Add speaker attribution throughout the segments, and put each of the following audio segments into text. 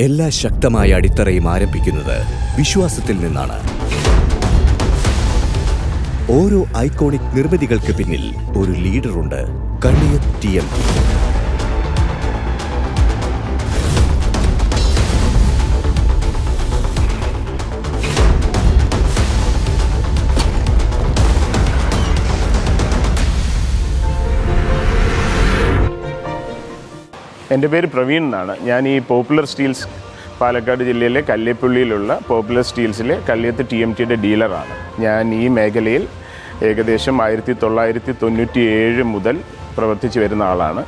Speaker 1: എല്ലാ ശക്തമായ അടിത്തറയും ആരംഭിക്കുന്നത് വിശ്വാസത്തിൽ നിന്നാണ്. ഓരോ ഐക്കോണിക് നിർമ്മിതികൾക്ക് പിന്നിൽ ഒരു ലീഡറുണ്ട് കണ്ണിയ ടി എം.
Speaker 2: എന്റെ പേര് പ്രവീൺ എന്നാണ്. ഞാൻ ഈ പോപ്പുലർ സ്റ്റീൽസ് പാലക്കാട് ജില്ലയിലെ കല്ലേപ്പുള്ളിയിലുള്ള പോപ്പുലർ സ്റ്റീൽസിലെ കല്ലിയത്ത് ടി എം ടിയുടെ ഡീലറാണ് ഞാൻ ഈ മേഖലയിൽ ഏകദേശം ആയിരത്തി തൊള്ളായിരത്തി തൊണ്ണൂറ്റി ഏഴ് മുതൽ പ്രവർത്തിച്ചു വരുന്ന ആളാണ്.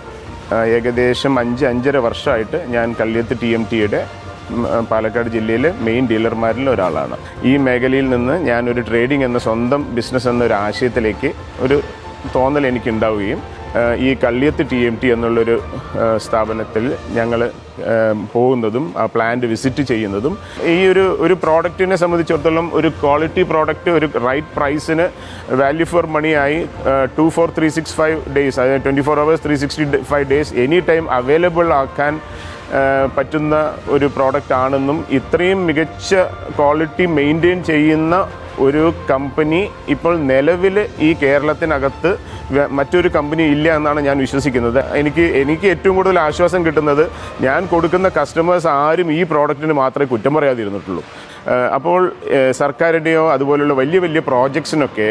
Speaker 2: ഏകദേശം അഞ്ച് അഞ്ചര വർഷമായിട്ട് ഞാൻ കല്ലിയത്ത് ടി എം ടിയുടെ പാലക്കാട് ജില്ലയിലെ മെയിൻ ഡീലർമാരിൽ ഒരാളാണ്. ഈ മേഖലയിൽ നിന്ന് ഞാനൊരു ട്രേഡിംഗ് എന്ന സ്വന്തം ബിസിനസ് എന്നൊരു ആശയത്തിലേക്ക് ഒരു തോന്നൽ എനിക്കുണ്ടാവുകയും ഈ കല്ലിയത്ത് ടി എം ടി എന്നുള്ളൊരു സ്ഥാപനത്തിൽ ഞങ്ങൾ പോകുന്നതും ആ പ്ലാന്റ് വിസിറ്റ് ചെയ്യുന്നതും ഈ ഒരു ഒരു പ്രോഡക്റ്റിനെ സംബന്ധിച്ചിടത്തോളം ഒരു ക്വാളിറ്റി പ്രോഡക്റ്റ് ഒരു റൈറ്റ് പ്രൈസിന് വാല്യൂ ഫോർ മണിയായി two four three six five days അതായത് twenty four hours three sixty five days any time available ആക്കാൻ പറ്റുന്ന ഒരു പ്രോഡക്റ്റ് ആണെന്നും ഇത്രയും മികച്ച ക്വാളിറ്റി മെയിന്റെയിൻ ചെയ്യുന്ന ഒരു കമ്പനി ഇപ്പോൾ നിലവിൽ ഈ കേരളത്തിനകത്ത് മറ്റൊരു കമ്പനി ഇല്ല എന്നാണ് ഞാൻ വിശ്വസിക്കുന്നത്. എനിക്ക് എനിക്ക് ഏറ്റവും കൂടുതൽ ആശ്വാസം കിട്ടുന്നത് ഞാൻ കൊടുക്കുന്ന കസ്റ്റമേഴ്സ് ആരും ഈ പ്രോഡക്റ്റിന് മാത്രമേ കുറ്റം പറയാതിരുന്നിട്ടുള്ളൂ. അപ്പോൾ സർക്കാരിന്റെയോ അതുപോലുള്ള വലിയ വലിയ പ്രോജക്ട്സിനൊക്കെ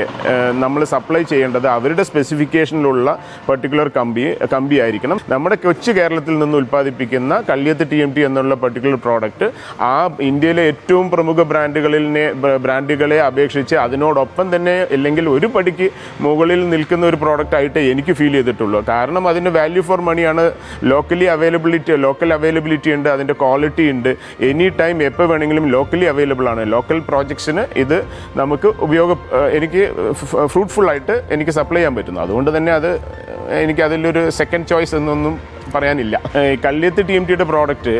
Speaker 2: നമ്മൾ സപ്ലൈ ചെയ്യേണ്ടത് അവരുടെ സ്പെസിഫിക്കേഷനിലുള്ള പർട്ടിക്കുലർ കമ്പി കമ്പി ആയിരിക്കണം. നമ്മുടെ കൊച്ചു കേരളത്തിൽ നിന്ന് ഉൽപ്പാദിപ്പിക്കുന്ന കല്യത്ത് ടി എം ടി എന്നുള്ള പർട്ടിക്കുലർ പ്രോഡക്റ്റ് ആ ഇന്ത്യയിലെ ഏറ്റവും പ്രമുഖ ബ്രാൻഡുകളിനെ ബ്രാൻഡുകളെ അപേക്ഷിച്ച് അതിനോടൊപ്പം തന്നെ അല്ലെങ്കിൽ ഒരു പടിക്ക് മുകളിൽ നിൽക്കുന്ന ഒരു പ്രോഡക്റ്റ് ആയിട്ട് എനിക്ക് ഫീൽ ചെയ്തിട്ടുള്ളൂ. കാരണം അതിന് വാല്യൂ ഫോർ മണിയാണ് ലോക്കലി അവൈലബിലിറ്റി ലോക്കൽ അവൈലബിലിറ്റി ഉണ്ട് അതിന്റെ ക്വാളിറ്റി ഉണ്ട്. എനി ടൈം എപ്പോൾ വേണമെങ്കിലും ലോക്കലി അവൈലബിൾ ആണ്. ലോക്കൽ പ്രോജക്ട്സിന് ഇത് നമുക്ക് ഉപയോഗ എനിക്ക് ഫ്രൂട്ട്ഫുള്ളായിട്ട് എനിക്ക് സപ്ലൈ ചെയ്യാൻ പറ്റുന്നു. അതുകൊണ്ട് തന്നെ അത് എനിക്ക് അതിലൊരു സെക്കൻഡ് ചോയ്സ് എന്നൊന്നും പറയാനില്ല. കല്യത്ത് ടി എം ടിയുടെ പ്രോഡക്റ്റ്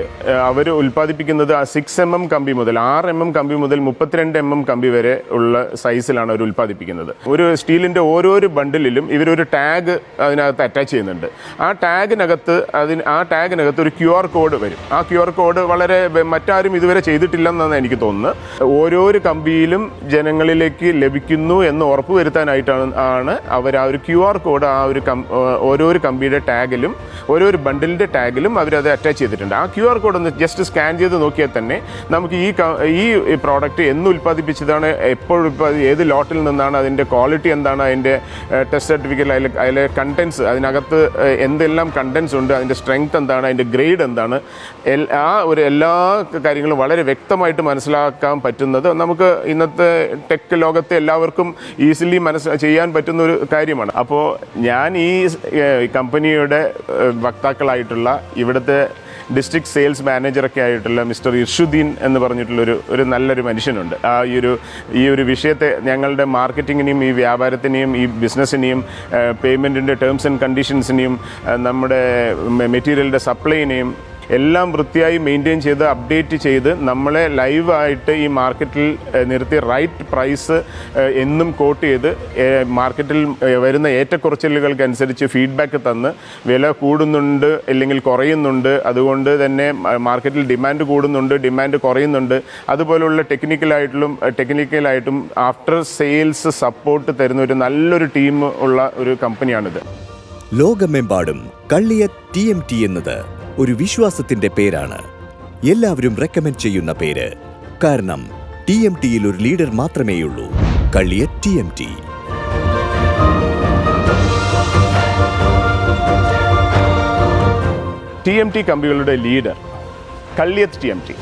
Speaker 2: അവർ ഉൽപ്പാദിപ്പിക്കുന്നത് സിക്സ് എം എം കമ്പി മുതൽ ആറ് എം എം കമ്പി മുതൽ മുപ്പത്തിരണ്ട് എം എം കമ്പി വരെ ഉള്ള സൈസിലാണ് അവർ ഉൽപ്പാദിപ്പിക്കുന്നത്. ഒരു സ്റ്റീലിന്റെ ഓരോരോ ബണ്ടിലും ഇവരൊരു ടാഗ് അതിനകത്ത് അറ്റാച്ച് ചെയ്യുന്നുണ്ട്. ആ ടാഗിനകത്ത് അതിന് ആ ടാഗിനകത്ത് ഒരു ക്യു ആർ കോഡ് വരും. ആ ക്യു ആർ കോഡ് വളരെ മറ്റാരും ഇതുവരെ ചെയ്തിട്ടില്ലെന്നാണ് എനിക്ക് തോന്നുന്നത്. ഓരോരോ കമ്പിയിലും ജനങ്ങളിലേക്ക് ലഭിക്കുന്നു എന്ന് ഉറപ്പുവരുത്താനായിട്ടാണ് ആണ് അവർ ആ ഒരു ക്യു ആർ കോഡ് ആ ഒരു കം ഓരോരോ കമ്പിയുടെ ടാഗിലും ഓരോ ബണ്ടിലിന്റെ ടാഗിലും അവരത് അറ്റാച്ച് ചെയ്തിട്ടുണ്ട്. ആ ക്യു ആർ കോഡ് ഒന്ന് ജസ്റ്റ് സ്കാൻ ചെയ്ത് നോക്കിയാൽ തന്നെ നമുക്ക് ഈ ഈ പ്രോഡക്റ്റ് എന്ന് ഉൽപ്പാദിപ്പിച്ചതാണ് എപ്പോഴും ഏത് ലോട്ടിൽ നിന്നാണ് അതിന്റെ ക്വാളിറ്റി എന്താണ് അതിന്റെ ടെസ്റ്റ് സർട്ടിഫിക്കറ്റ് അതിലെ അതിലെ കണ്ടൻസ് അതിനകത്ത് എന്തെല്ലാം കണ്ടൻസ് ഉണ്ട് അതിന്റെ സ്ട്രെങ്ത് എന്താണ് അതിന്റെ ഗ്രേഡ് എന്താണ് ആ ഒരു എല്ലാ കാര്യങ്ങളും വളരെ വ്യക്തമായിട്ട് മനസ്സിലാക്കാൻ പറ്റുന്നത് നമുക്ക് ഇന്നത്തെ ടെക് ലോകത്തെ എല്ലാവർക്കും ഈസിലി മനസ്സ് ചെയ്യാൻ പറ്റുന്ന ഒരു കാര്യമാണ്. അപ്പോൾ ഞാൻ ഈ കമ്പനിയുടെ ഏഹ്, വക്താക്കളായിട്ടുള്ള ഇവിടുത്തെ ഡിസ്ട്രിക്ട് സെയിൽസ് മാനേജറൊക്കെ ആയിട്ടുള്ള മിസ്റ്റർ ഇർഷുദ്ദീൻ എന്ന് പറഞ്ഞിട്ടുള്ളൊരു ഒരു നല്ലൊരു മനുഷ്യനുണ്ട്. ആ ഈ ഒരു ഈ ഒരു വിഷയത്തെ ഞങ്ങളുടെ മാർക്കറ്റിങ്ങിനെയും ഈ വ്യാപാരത്തിനെയും ഈ ബിസിനസ്സിനെയും പേയ്മെന്റിന്റെ ടേംസ് ആൻഡ് കണ്ടീഷൻസിനെയും നമ്മുടെ മെറ്റീരിയലിന്റെ സപ്ലൈനെയും എല്ലാം വൃത്തിയായി മെയിന്റെയിൻ ചെയ്ത് അപ്ഡേറ്റ് ചെയ്ത് നമ്മളെ ലൈവായിട്ട് ഈ മാർക്കറ്റിൽ നിർത്തി റൈറ്റ് പ്രൈസ് എന്നും കോട്ട് ചെയ്ത് മാർക്കറ്റിൽ വരുന്ന ഏറ്റക്കുറച്ചിലുകൾക്കനുസരിച്ച് ഫീഡ്ബാക്ക് തന്ന് വില കൂടുന്നുണ്ട് അല്ലെങ്കിൽ കുറയുന്നുണ്ട്. അതുകൊണ്ട് തന്നെ മാർക്കറ്റിൽ ഡിമാൻഡ് കൂടുന്നുണ്ട് ഡിമാൻഡ് കുറയുന്നുണ്ട്. അതുപോലുള്ള ടെക്നിക്കലായിട്ടും ടെക്നിക്കലായിട്ടും ആഫ്റ്റർ സെയിൽസ് സപ്പോർട്ട് തരുന്ന ഒരു നല്ലൊരു ടീം ഉള്ള ഒരു കമ്പനിയാണിത്
Speaker 1: ലോകമെമ്പാടും കള്ളിയ ടി എം ടി എന്നത് ഒരു വിശ്വാസത്തിന്റെ പേരാണ്. എല്ലാവരും റെക്കമെൻഡ് ചെയ്യുന്ന പേര്. കാരണം ടി എം ടിയിൽ ഒരു ലീഡർ മാത്രമേയുള്ളൂ. Kalliyath T M T
Speaker 2: T M T കമ്പികളുടെ leader Kalliyath T M T